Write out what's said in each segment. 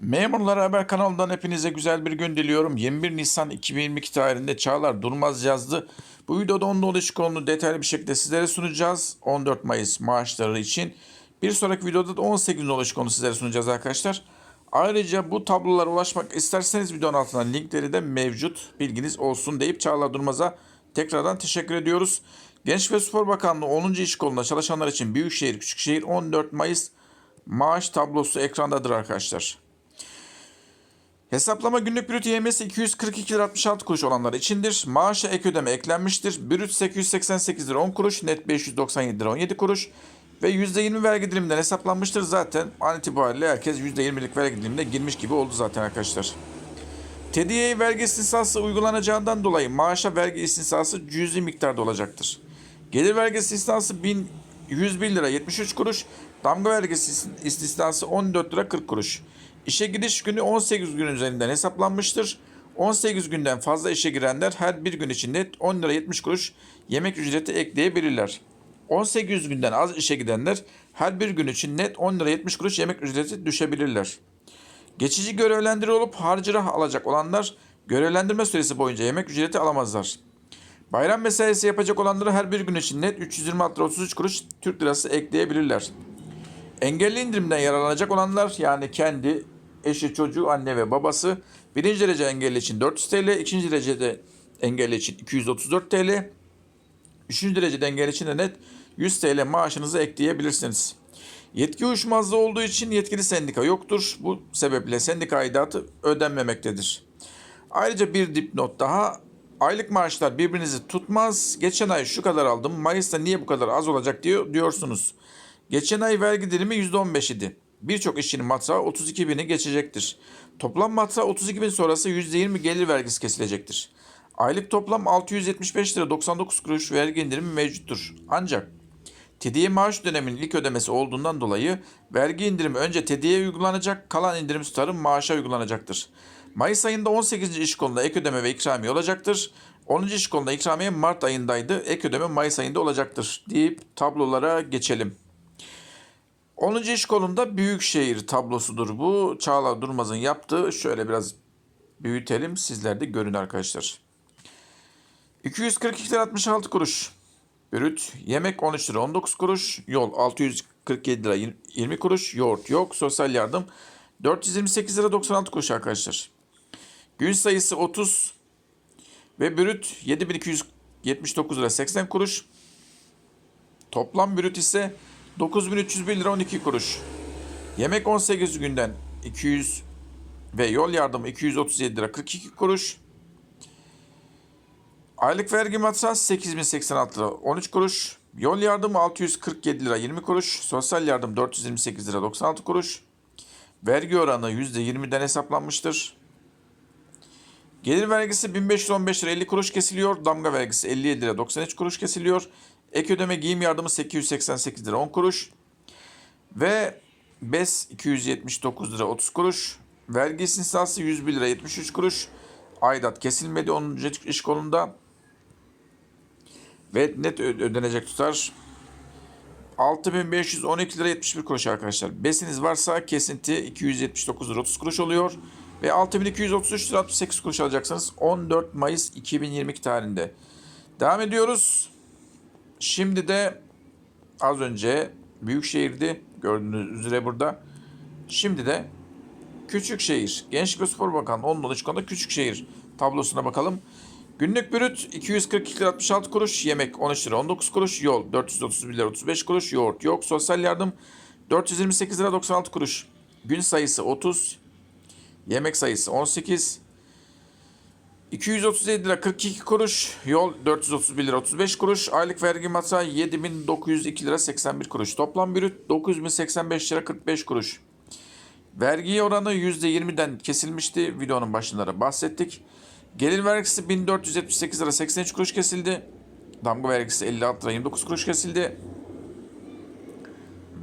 Memurlar Haber kanalından hepinize güzel bir gün diliyorum. 21 Nisan 2022 tarihinde Çağlar Durmaz yazdı. Bu videoda onun oluş konunu detaylı bir şekilde sizlere sunacağız. 14 Mayıs maaşları için. Bir sonraki videoda da 18 oluş konu sizlere sunacağız arkadaşlar. Ayrıca bu tablolara ulaşmak isterseniz videonun altından linkleri de mevcut. Bilginiz olsun deyip Çağlar Durmaz'a tekrardan teşekkür ediyoruz. Genç ve Spor Bakanlığı 10. iş kolunda çalışanlar için Büyükşehir Küçükşehir 14 Mayıs maaş tablosu ekrandadır arkadaşlar. Hesaplama günlük brüt yemesi 242 lira 66 kuruş olanlar içindir. Maaşa ek ödeme eklenmiştir. Brüt 888 lira 10 kuruş, net 597 lira 17 kuruş ve %20 vergi diliminden hesaplanmıştır. Zaten an itibariyle herkes %20'lik vergi dilimine girmiş gibi oldu zaten arkadaşlar. TDY vergi istisnası uygulanacağından dolayı maaşa vergi istisnası cüzi miktarda olacaktır. Gelir vergi istisnası 1101 lira 73 kuruş, damga vergisi istisnası 14 lira 40 kuruş. İşe giriş günü 18 gün üzerinden hesaplanmıştır. 18 günden fazla işe girenler her bir gün içinde 10 lira 70 kuruş yemek ücreti ekleyebilirler. 18 günden az işe gidenler her bir gün için net 10 lira 70 kuruş yemek ücreti düşebilirler. Geçici görevlendiri olup harcırah alacak olanlar görevlendirme süresi boyunca yemek ücreti alamazlar. Bayram mesaisi yapacak olanlara her bir gün için net 326 lira 33 kuruş Türk lirası ekleyebilirler. Engelli indirimden yararlanacak olanlar yani kendi eşi, çocuğu, anne ve babası birinci derece engelli için 400 TL, ikinci derecede engelli için 234 TL, üçüncü derecede engelli için de net 100 TL maaşınızı ekleyebilirsiniz. Yetki uyuşmazlığı olduğu için yetkili sendika yoktur. Bu sebeple sendika aidatı ödenmemektedir. Ayrıca bir dipnot daha. Aylık maaşlar birbirinizi tutmaz. Geçen ay şu kadar aldım. Mayıs'ta niye bu kadar az olacak diyor diyorsunuz. Geçen ay vergi dilimi %15 idi. Birçok işçinin matrağı 32 bini geçecektir. Toplam matrağı 32 bin sonrası %20 gelir vergisi kesilecektir. Aylık toplam 675 lira 99 kuruş vergi indirimi mevcuttur. Ancak TDY maaş döneminin ilk ödemesi olduğundan dolayı vergi indirimi önce TDY'ye uygulanacak, kalan indirim tutarı maaşa uygulanacaktır. Mayıs ayında 18. iş kolunda ek ödeme ve ikramiye olacaktır. 10. iş kolunda ikramiye Mart ayındaydı, ek ödeme Mayıs ayında olacaktır deyip tablolara geçelim. 10. iş kolunda Büyükşehir tablosudur bu. Çağla Durmaz'ın yaptığı. Şöyle biraz büyütelim. Sizler de görün arkadaşlar. 242 lira 66 kuruş. Brüt. Yemek 13 lira 19 kuruş. Yol 647 lira 20 kuruş. Yoğurt yok. Sosyal yardım 428 lira 96 kuruş arkadaşlar. Gün sayısı 30 ve brüt 7279 lira 80 kuruş. Toplam brüt ise 9301 lira 12 kuruş. Yemek 18 günden 200 ve yol yardımı 237 lira 42 kuruş. Aylık vergi matrası 8086 lira 13 kuruş. Yol yardımı 647 lira 20 kuruş. Sosyal yardım 428 lira 96 kuruş. Vergi oranı %20'den hesaplanmıştır. Gelir vergisi 1515 lira 50 kuruş kesiliyor. Damga vergisi 57 lira 93 kuruş kesiliyor. Ek ödeme giyim yardımı 888 lira 10 kuruş. Ve BES 279 lira 30 kuruş. Vergi istisnası 101 lira 73 kuruş. Aidat kesilmedi 10. iş kolunda. Ve net ödenecek tutar 6512 lira 71 kuruş arkadaşlar. Besiniz varsa kesinti 279 lira 30 kuruş oluyor. Ve 6233 lira 68 kuruş alacaksınız 14 Mayıs 2022 tarihinde. Devam ediyoruz. Şimdi de az önce Büyükşehir'di gördüğünüz üzere burada. Şimdi de Küçükşehir. Gençlik ve Spor Bakanlığı onun iç konuda Küçükşehir tablosuna bakalım. Günlük brüt 242 lira 66 kuruş, yemek 13 lira 19 kuruş, yol 431 lira 35 kuruş, yoğurt yok, sosyal yardım 428 lira 96 kuruş. Gün sayısı 30, yemek sayısı 18, 237 lira 42 kuruş, yol 431 lira 35 kuruş, aylık vergi matrağı 7902 lira 81 kuruş. Toplam brüt 9085 lira 45 kuruş. Vergi oranı %20'den kesilmişti. Videonun başında da bahsettik. Gelir vergisi 1478 lira 83 kuruş kesildi. Damga vergisi 56 lira 29 kuruş kesildi.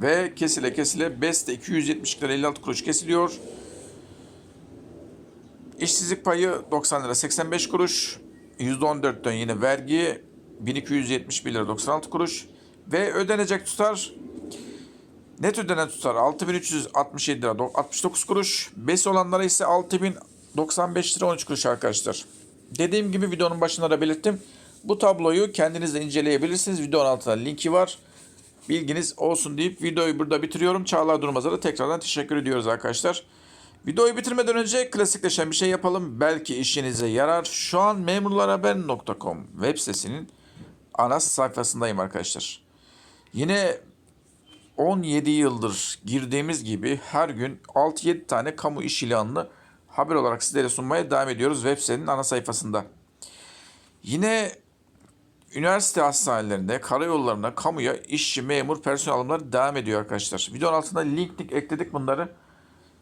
Ve kesile kesile BES de 270 lira 56 kuruş kesiliyor. İşsizlik payı 90 lira 85 kuruş. %14'ten yine vergi 1271 lira 96 kuruş. Ve ödenecek tutar Net ödenen tutar 6367 lira 69 kuruş. BES olanlara ise 6095 lira 13 kuruş arkadaşlar. Dediğim gibi videonun başında da belirttim. Bu tabloyu kendiniz de inceleyebilirsiniz. Videonun altında linki var. Bilginiz olsun deyip videoyu burada bitiriyorum. Çağlar Durmaz'a da tekrardan teşekkür ediyoruz arkadaşlar. Videoyu bitirmeden önce klasikleşen bir şey yapalım. Belki işinize yarar. Şu an memurlarhaber.com web sitesinin ana sayfasındayım arkadaşlar. Yine 17 yıldır girdiğimiz gibi her gün 6-7 tane kamu iş ilanını haber olarak sizlere sunmaya devam ediyoruz web sitenin ana sayfasında. Yine üniversite hastanelerinde, karayollarına, kamuya işçi, memur, personel alımları devam ediyor arkadaşlar. Videonun altında link link ekledik bunları.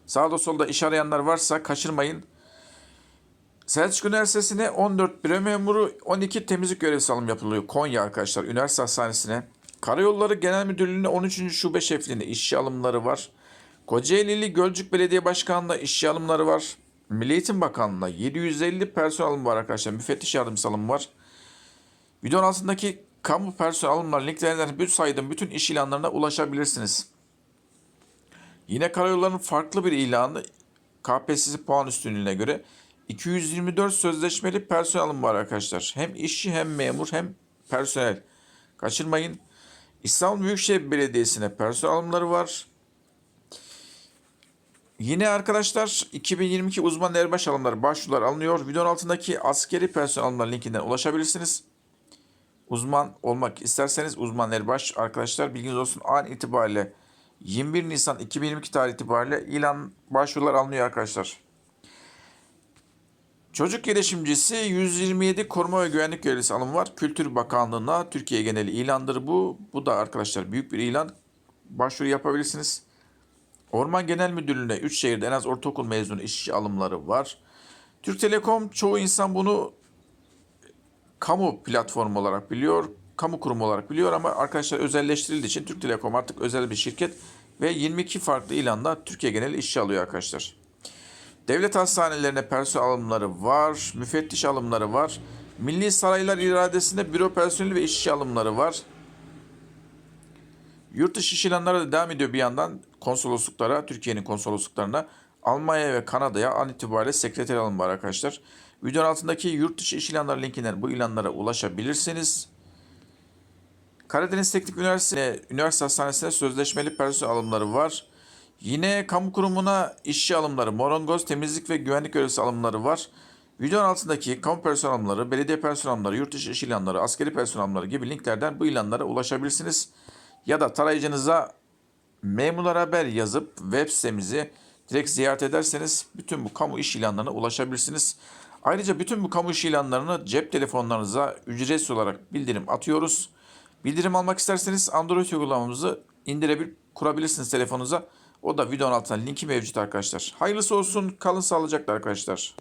Sağda solda iş arayanlar varsa kaçırmayın. Selçuk Üniversitesi'ne 14 büro memuru, 12 temizlik görevlisi alım yapılıyor. Konya arkadaşlar, üniversite hastanesine. Karayolları Genel Müdürlüğü'ne 13. Şube Şefliğine işçi alımları var. Kocaelili Gölcük Belediye Başkanlığı'na işçi alımları var. Milli Eğitim Bakanlığı'na 750 personel alımı var arkadaşlar. Müfettiş yardımcısı alımı var. Videonun altındaki kamu personel alımlar linklerinden bir saydığım bütün iş ilanlarına ulaşabilirsiniz. Yine karayollarının farklı bir ilanı KPSS puan üstünlüğüne göre 224 sözleşmeli personel var arkadaşlar. Hem işçi hem memur hem personel. Kaçırmayın. İstanbul Büyükşehir Belediyesi'ne personel alımları var. Yine arkadaşlar 2022 uzman erbaş alımları başvurular alınıyor. Videonun altındaki askeri personel alımları linkinden ulaşabilirsiniz. Uzman olmak isterseniz uzman erbaş arkadaşlar bilginiz olsun an itibariyle 21 Nisan 2022 tarih itibariyle ilan başvurular alınıyor arkadaşlar. Çocuk gelişimcisi 127 koruma ve güvenlik görevlisi alım var. Kültür Bakanlığı'na Türkiye geneli ilandır bu. Bu da arkadaşlar büyük bir ilan. Başvuru yapabilirsiniz. Orman Genel Müdürlüğü'ne 3 şehirde en az ortaokul mezunu işçi alımları var. Türk Telekom çoğu insan bunu kamu platformu olarak biliyor, kamu kurumu olarak biliyor ama arkadaşlar özelleştirildiği için Türk Telekom artık özel bir şirket ve 22 farklı ilanda Türkiye geneli işçi alıyor arkadaşlar. Devlet hastanelerine personel alımları var, müfettiş alımları var. Milli Saraylar iradesinde büro personeli ve işçi alımları var. Yurt dışı iş ilanları da devam ediyor bir yandan konsolosluklara, Türkiye'nin konsolosluklarına. Almanya ve Kanada'ya an itibariyle sekreter alım var arkadaşlar. Videonun altındaki yurt dışı iş ilanları linkinden bu ilanlara ulaşabilirsiniz. Karadeniz Teknik Üniversitesi, Üniversite Hastanesi'ne sözleşmeli personel alımları var. Yine kamu kurumuna işçi alımları, morongoz, temizlik ve güvenlik görevlisi alımları var. Videonun altındaki kamu personel alımları, belediye personel alımları, yurt dışı iş ilanları, askeri personel alımları gibi linklerden bu ilanlara ulaşabilirsiniz. Ya da tarayıcınıza memurlar haber yazıp web sitemizi direkt ziyaret ederseniz bütün bu kamu iş ilanlarına ulaşabilirsiniz. Ayrıca bütün bu kamu iş ilanlarını cep telefonlarınıza ücretsiz olarak bildirim atıyoruz. Bildirim almak isterseniz Android uygulamamızı indirebil kurabilirsiniz telefonunuza. O da videonun altında linki mevcut arkadaşlar. Hayırlısı olsun. Kalın sağlıcakla arkadaşlar.